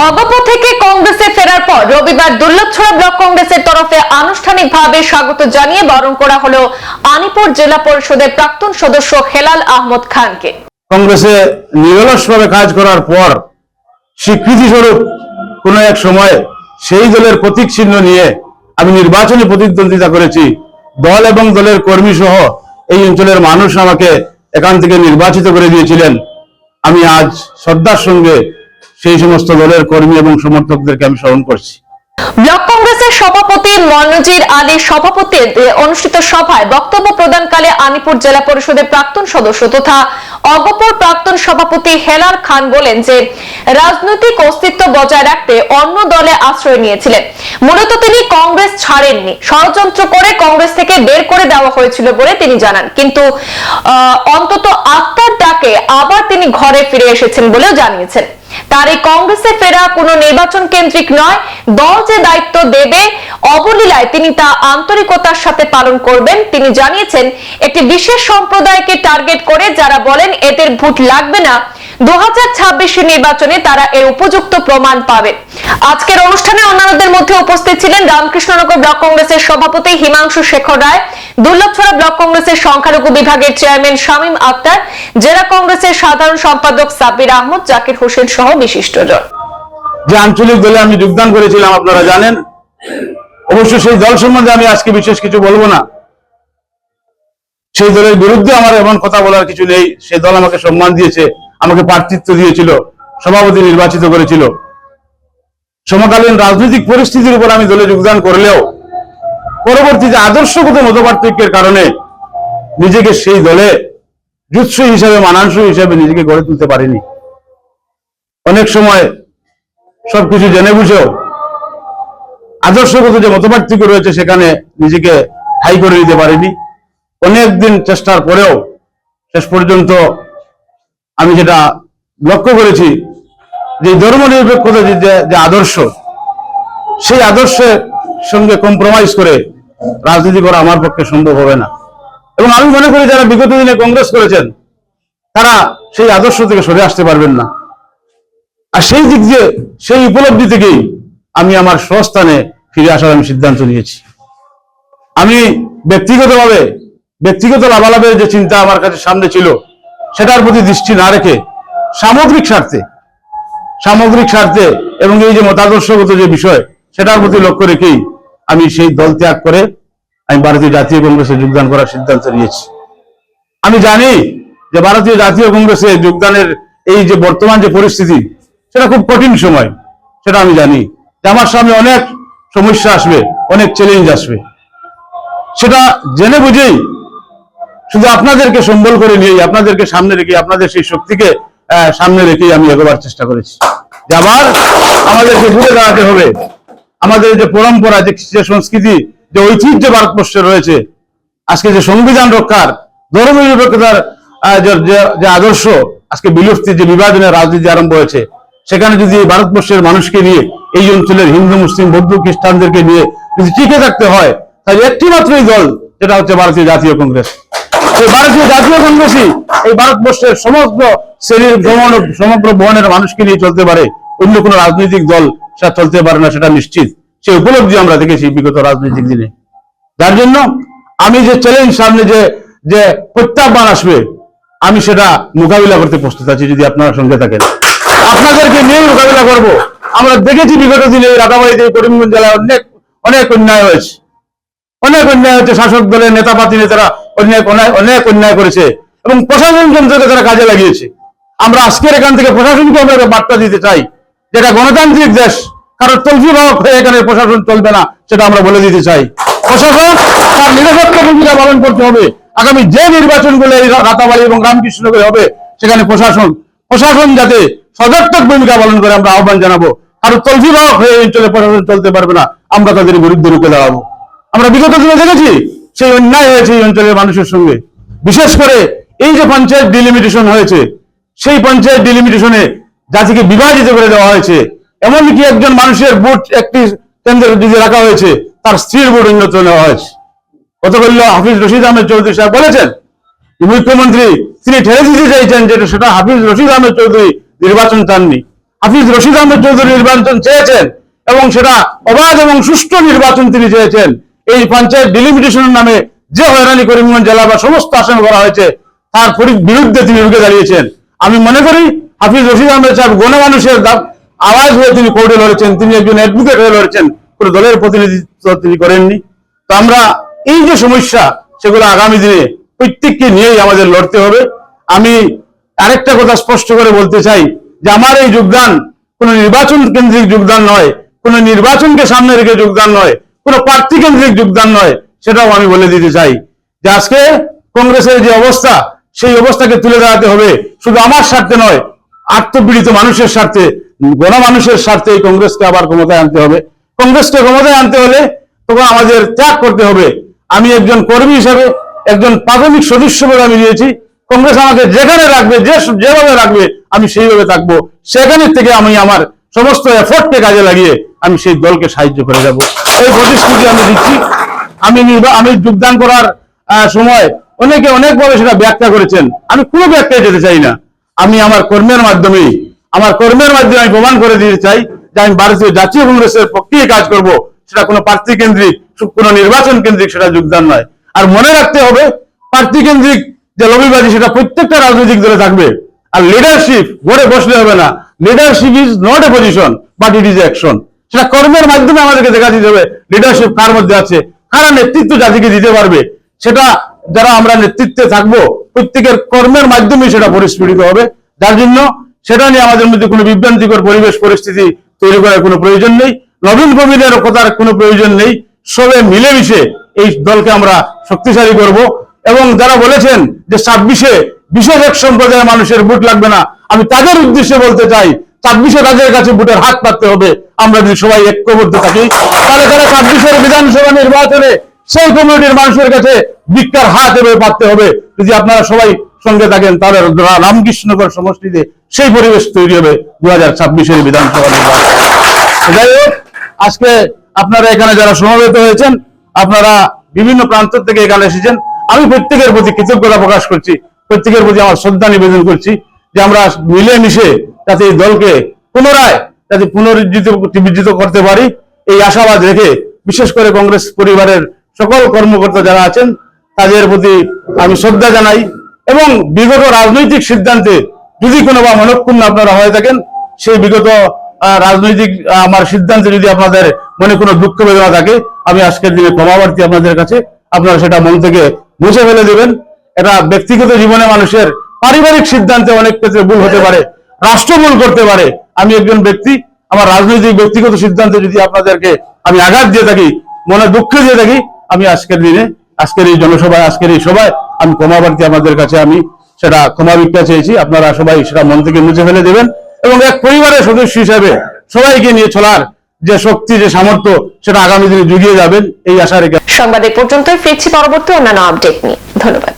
অগপ থেকে কংগ্রেসে ফেরার পর রবিবার দুর্লভছড়া ব্লক কংগ্রেসের তরফে আনুষ্ঠানিকভাবে স্বাগত জানিয়ে বরণ করা হলো আনিপুর জেলা পরিষদের প্রাক্তন সদস্য হেলাল আহমদ খানকে। কংগ্রেসে নিরলসভাবে কাজ করার পর স্বীকৃতি স্বরূপ কোন এক সময় সেই দলের প্রতীক চিহ্ন নিয়ে আমি নির্বাচনী প্রতিদ্বন্দ্বিতা করেছি। দল এবং দলের কর্মী সহ এই অঞ্চলের মানুষ আমাকে এখান থেকে নির্বাচিত করে দিয়েছিলেন। আমি আজ শ্রদ্ধার সঙ্গে সেই সমস্ত দলের কর্মী এবং সমর্থকদেরকে আমি স্মরণ করছি। ব্লক কংগ্রেসের সভাপতি মনোজির আলীর সভাপতিত্বে অনুষ্ঠিত সভায় বক্তব্য প্রদানকালে আনিপুর জেলা পরিষদের প্রাক্তন সদস্য তথা অগপর প্রাক্তন সভাপতি হেলাল খান বলেন যে, রাজনৈতিক অস্তিত্ব বজায় রাখতে অন্য দলে আশ্রয় নিয়েছিলেন। মূলত তিনি কংগ্রেস ছাড়েননি। ষড়যন্ত্র করে কংগ্রেস থেকে বের করে দেওয়া হয়েছিল বলে তিনি জানান। কিন্তু অন্তত আত্মার ডাকে আবার তিনি ঘরে ফিরে এসেছেন বলেও জানিয়েছেন। তার এই কংগ্রেসে ফেরা কোনো নির্বাচন কেন্দ্রিক নয়। দল যে দায়িত্ব দেবে অবলীলায় তিনি তা আন্তরিকতার সাথে পালন করবেন। তিনি জানিয়েছেন, একটি বিশেষ সম্প্রদায়কে টার্গেট করে যারা বলেন এদের ভোট লাগবে না দু হাজার নির্বাচনে তারা এর উপযুক্ত প্রমাণ পাবে। আজকের অনুষ্ঠানে অন্যান্যদের মধ্যে উপস্থিত ছিলেন রামকৃষ্ণনগর ব্লক কংগ্রেসের সভাপতি হিমাংশু শেখর রায়, দুর্লভছড়া ব্লক কংগ্রেসের সংখ্যালঘু বিভাগের চেয়ারম্যান শামীম আক্তার, জেলা কংগ্রেসের সাধারণ সম্পাদক সাব্বির আহমদ, জাকির হোসেন সহ বিশিষ্টজন। যে আঞ্চলিক দলে আমি যোগদান করেছিলাম, আপনারা জানেন। অবশ্য সেই দল সম্বন্ধে আমি আজকে বিশেষ কিছু বলব না। সেই দলের বিরুদ্ধে আমার এমন কথা বলার কিছু নেই। সেই দল আমাকে সম্মান দিয়েছে, আমাকে প্রার্থিত্ব দিয়েছিল, সভাপতি নির্বাচিত করেছিল। সমকালীন রাজনৈতিক পরিস্থিতির উপর আমি দলে যোগদান করলেও, পরবর্তীতে আদর্শগত মতপার্থক্যের কারণে নিজেকে সেই দলে জুৎস হিসাবে, মানানসই হিসাবে নিজেকে গড়ে তুলতে পারিনি। অনেক সময় সবকিছু জেনে বুঝেও আদর্শগত যে মতপার্থক্য রয়েছে সেখানে নিজেকে ঠাই করে নিতে পারিনি। অনেকদিন চেষ্টার পরেও শেষ পর্যন্ত আমি যেটা লক্ষ্য করেছি যে ধর্মনিরপেক্ষতা যে যে- যে আদর্শ, সেই আদর্শের সঙ্গে কম্প্রোমাইজ করে রাজনীতি করা আমার পক্ষে সম্ভব হবে না। এবং আমি মনে করি যারা বিগত দিনে কংগ্রেস করেছেন, তারা সেই আদর্শ থেকে সরে আসতে পারবেন না। আর সেই দিক দিয়ে, সেই উপলব্ধি থেকেই আমি আমার স্বস্থানে ফিরে আসার আমি সিদ্ধান্ত নিয়েছি। আমি ব্যক্তিগতভাবে, ব্যক্তিগত লাভালাভের যে চিন্তা আমার কাছে সামনে ছিল, সেটার প্রতি দৃষ্টি না রেখে সামগ্রিক স্বার্থে সামগ্রিক স্বার্থে এবং এই যে মতাদর্শগত যে বিষয়, সেটার প্রতি লক্ষ্য রেখেই আমি সেই দল ত্যাগ করে আমি ভারতীয় জাতীয় কংগ্রেসে যোগদান করার সিদ্ধান্ত নিয়েছি। আমি জানি যে ভারতীয় জাতীয় কংগ্রেসে যোগদানের এই যে বর্তমান যে পরিস্থিতি, সেটা খুব কঠিন সময়, সেটা আমি জানি। যে আমার সামনে অনেক সমস্যা আসবে, অনেক চ্যালেঞ্জ আসবে। সেটা জেনে বুঝেই শুধু আপনাদেরকে সম্বল করে নিয়েই, আপনাদেরকে সামনে রেখে আপনাদের সেই শক্তিকে সামনে রেখেই আমি এগোবার চেষ্টা করেছি। যে আবার আমাদেরকে ঘুরে দাঁড়াতে হবে। আমাদের যে পরম্পরা, যে সংস্কৃতি, যে ঐতিহ্য ভারতবর্ষে রয়েছে, আজকে যে সংবিধান রক্ষার, ধর্ম নিরপেক্ষতার যে- আদর্শ, আজকে বিলুপ্তির যে বিভাজনের রাজনীতি আরম্ভ হয়েছে, সেখানে যদি ভারতবর্ষের মানুষকে নিয়ে এই অঞ্চলের হিন্দু, মুসলিম, বৌদ্ধ, খ্রিস্টানদেরকে নিয়ে যদি টিকে থাকতে হয়, তাহলে একটি মাত্রই দল যেটা হচ্ছে ভারতীয় জাতীয় কংগ্রেস। এই ভারতীয় জাতীয় কংগ্রেসই এই ভারতবর্ষের সমস্ত শ্রেণির ভ্রমণ, সমগ্র ভবনের মানুষকে নিয়ে চলতে পারে, অন্য কোনো রাজনৈতিক দল সেটা চলতে পারে না, সেটা নিশ্চিত। সেই উপলব্ধি আমরা দেখেছি বিগত রাজনৈতিক দিনে। যার জন্য আমি যে চ্যালেঞ্জ সামনে যে যে প্রত্যাহ্বান আসবে, আমি সেটা মোকাবিলা করতে প্রস্তুত আছি, যদি আপনারা সঙ্গে থাকেন। আপনাদেরকে নিয়ে মোকাবিলা করব। আমরা দেখেছি বিগত দিনে এই রাতাবাড়িতে করিমগঞ্জ জেলায় অনেক অনেক অন্যায় হয়েছে। অনেক অন্যায় হচ্ছে শাসক দলের নেতাপাতি নেতারা অনেক অন্যায় অনেক অন্যায় করেছে এবং প্রশাসন যন্ত্রকে তারা কাজে লাগিয়েছে। আমরা আজকের এখান থেকে প্রশাসনকে আমরা একটা বার্তা দিতে চাই, যেটা গণতান্ত্রিক দেশ কারও তলফি বাহক হয়ে এখানে প্রশাসন চলবে না, সেটা আমরা বলে দিতে চাই। প্রশাসন তার নিরপেক্ষ ভূমিকা পালন করতে হবে। আগামী যে নির্বাচনগুলো এই রাতাবাড়ি এবং রামকৃষ্ণনগরে হবে, সেখানে প্রশাসন প্রশাসন যাতে সদর্থক ভূমিকা পালন করে আমরা আহ্বান জানাব। কারও তলফি বাহক হয়ে অঞ্চলে প্রশাসন চলতে পারবে না, আমরা তাদের বিরুদ্ধে রুখে দাঁড়াবো। আমরা বিগত দিনে দেখেছি সেই অন্যায় হয়েছে এই অঞ্চলের মানুষের সঙ্গে। বিশেষ করে এই যে পঞ্চায়েত ডিলিমিটেশন হয়েছে, সেই পঞ্চায়েত ডিলিমিটেশনে জাতিকে বিভাজিত করে দেওয়া হয়েছে। এমনকি একজন মানুষের ভোট একটি কেন্দ্রে যদি রাখা হয়েছে, তার স্ত্রীর ভোট অন্যত্র নেওয়া হয়েছে। গতকাল হাফিজ রশিদ আহমেদ চৌধুরী সাহেব বলেছেন, মুখ্যমন্ত্রী তিনি ঠেলে দিতে চাইছেন যেটা সেটা হাফিজ রশিদ আহমেদ চৌধুরী নির্বাচন চাননি। হাফিজ রশিদ আহমেদ চৌধুরী নির্বাচন চেয়েছেন এবং সেটা অবাধ এবং সুষ্ঠু নির্বাচন তিনি চেয়েছেন। এই পঞ্চায়েত ডিলিমিটেশনের নামে যে হয়রানি করিমগঞ্জ জেলা বা সমস্ত আসন করা হয়েছে, তার বিরুদ্ধে তিনি রুখে দাঁড়িয়েছেন। আমি মনে করি হাফিজ রশিদ আহমেদ সাহেব গণমানুষের দা- আওয়াজ হয়ে তিনি কোর্টে লড়েছেন, তিনি একজন অ্যাডভোকেট হয়ে লড়েছেন, কোনো দলের প্রতিনিধিত্ব তিনি করেননি। তো আমরা এই যে সমস্যা, সেগুলো আগামী দিনে প্রত্যেককে নিয়েই আমাদের লড়তে হবে। আমি আরেকটা কথা স্পষ্ট করে বলতে চাই যে আমার এই যোগদান কোন নির্বাচন কেন্দ্রিক যোগদান নয়, কোন নির্বাচনকে সামনে রেখে যোগদান নয়, কোন প্রার্থী কেন্দ্রিক যোগদান নয়, সেটাও আমি বলে দিতে চাই যে আজকে কংগ্রেসের যে অবস্থা, সেই অবস্থাকে তুলে দাঁড়াতে হবে। শুধু আমার স্বার্থে নয়, আত্মপীড়িত মানুষের স্বার্থে, গণমানুষের স্বার্থে এই কংগ্রেসকে আবার ক্ষমতায় আনতে হবে। কংগ্রেসকে ক্ষমতায় আনতে হলে তখন আমাদের ত্যাগ করতে হবে। আমি একজন কর্মী হিসেবে, একজন প্রাথমিক সদস্য বলে আমি দিয়েছি কংগ্রেস আমাকে যেখানে রাখবে, যে যেভাবে রাখবে, আমি সেইভাবে থাকব। সেখানের থেকে আমি আমার সমস্ত এফোর্টকে কাজে লাগিয়ে আমি সেই দলকে সাহায্য করে যাব। এই প্রতিশ্রুতি আমি দিচ্ছি। আমি আমি যোগদান করার সময় অনেকে অনেকভাবে সেটা ব্যাখ্যা করেছেন। আমি কোনো ব্যাখ্যায় যেতে চাই না। আমি আমার কর্মের মাধ্যমেই, আমার কর্মের মাধ্যমে আমি প্রমাণ করে দিতে চাই যে আমি ভারতীয় জাতীয় কংগ্রেসের পক্ষে কাজ করব। সেটা কোনো প্রার্থী কেন্দ্রিক, কোনো নির্বাচন কেন্দ্রিক সেটা যোগদান নয়। আর মনে রাখতে হবে, প্রার্থী কেন্দ্রিক যে লবিবাজি সেটা প্রত্যেকটা রাজনৈতিক দলে থাকবে। আর লিডারশিপ ঘরে বসলে হবে না। Leadership is not a position but it is action সেটা কর্মের মাধ্যমে আমাদেরকে দেখা দিতে হবে লিডারশিপ কার মধ্যে আছে, কারা নেতৃত্ব জাতিকে দিতে পারবে। সেটা যারা আমরা নেতৃত্বে থাকব, প্রত্যেকের কর্মের মাধ্যমে সেটা পরিস্ফুটিত হবে। যার জন্য সেটা নিয়ে আমাদের মধ্যে কোনো বিভ্রান্তিকর পরিবেশ, পরিস্থিতি তৈরি করার কোনো প্রয়োজন নেই। নবীন প্রবীণের কথার কোনো প্রয়োজন নেই। সবে মিলেমিশে এই দলকে আমরা শক্তিশালী করব। এবং যারা বলেছেন যে ছাব্বিশে বিশেষ এক সম্প্রদায়ের মানুষের ভোট লাগবে না, আমি তাদের উদ্দেশ্যে বলতে চাই, ছাব্বিশে তাদের কাছে ভোটের হাত পাততে হবে। আমরা যদি সবাই ঐক্যবদ্ধ থাকি, তাহলে তারা ছাব্বিশের বিধানসভা নির্বাচনে সেই কমিউনিটির মানুষের কাছে ভিক্ষার হাত এভাবে পাততে হবে। যদি আপনারা সবাই সঙ্গে থাকেন, তাহলে রা- রামকৃষ্ণকর সমষ্টিতে সেই পরিবেশ তৈরি হবে দু হাজার ছাব্বিশের বিধানসভা নির্বাচন। যাই হোক, আজকে আপনারা এখানে যারা সমবেত হয়েছেন, আপনারা বিভিন্ন প্রান্ত থেকে এখানে এসেছেন। আমি প্রত্যেকের প্রতি কৃতজ্ঞতা প্রকাশ করছি, প্রত্যেকের প্রতি আমার শ্রদ্ধা নিবেদন করছি যে আমরা মিলেমিশে যাতে এই দলকে পুনরায় যাতে পুনরুজ্জীবিত জীবিত করতে পারি। এই আশাবাদ রেখে বিশেষ করে কংগ্রেস পরিবারের সকল কর্মকর্তা যারা আছেন, তাদের প্রতি আমি শ্রদ্ধা জানাই এবং বিগত রাজনৈতিক সিদ্ধান্তে যদি কোনো বা মনক্ষুণ্ণ আপনারা হয়ে থাকেন, সেই বিগত রাজনৈতিক আমার সিদ্ধান্তে যদি আপনাদের মনে কোনো দুঃখ বেদনা থাকে, আমি আজকের দিনে ক্ষমাপ্রার্থী আপনাদের কাছে। আপনারা সেটা মন থেকে মুছে ফেলে দেবেন। এটা ব্যক্তিগত জীবনে মানুষের পারিবারিক সিদ্ধান্তে অনেক ক্ষেত্রে ভুল হতে পারে, রাষ্ট্র ভুল করতে পারে। আমি একজন ব্যক্তি, আমার রাজনৈতিক ব্যক্তিগত সিদ্ধান্তে যদি আপনাদেরকে আমি আঘাত দিয়ে থাকি মনে দুঃখ দিয়ে থাকি, আমি আজকের দিনে, আজকের এই জনসভায়, আজকের এই সভায় আমি ক্ষমাপ্রার্থী আমাদের কাছে আমি সেটা ক্ষমা ভিক্ষা চেয়েছি। আপনারা সবাই সেটা মন থেকে মুছে ফেলে দেবেন এবং এক পরিবারের সদস্য হিসেবে সবাইকে নিয়ে চলার যে শক্তি, যে সামর্থ্য, সেটা আগামী দিনে জুগিয়ে যাবেন, এই আশা রেখে সংবাদ পর্যন্ত ফিরছি পরবর্তী অন্যান্য আপডেট নিয়ে। ধন্যবাদ।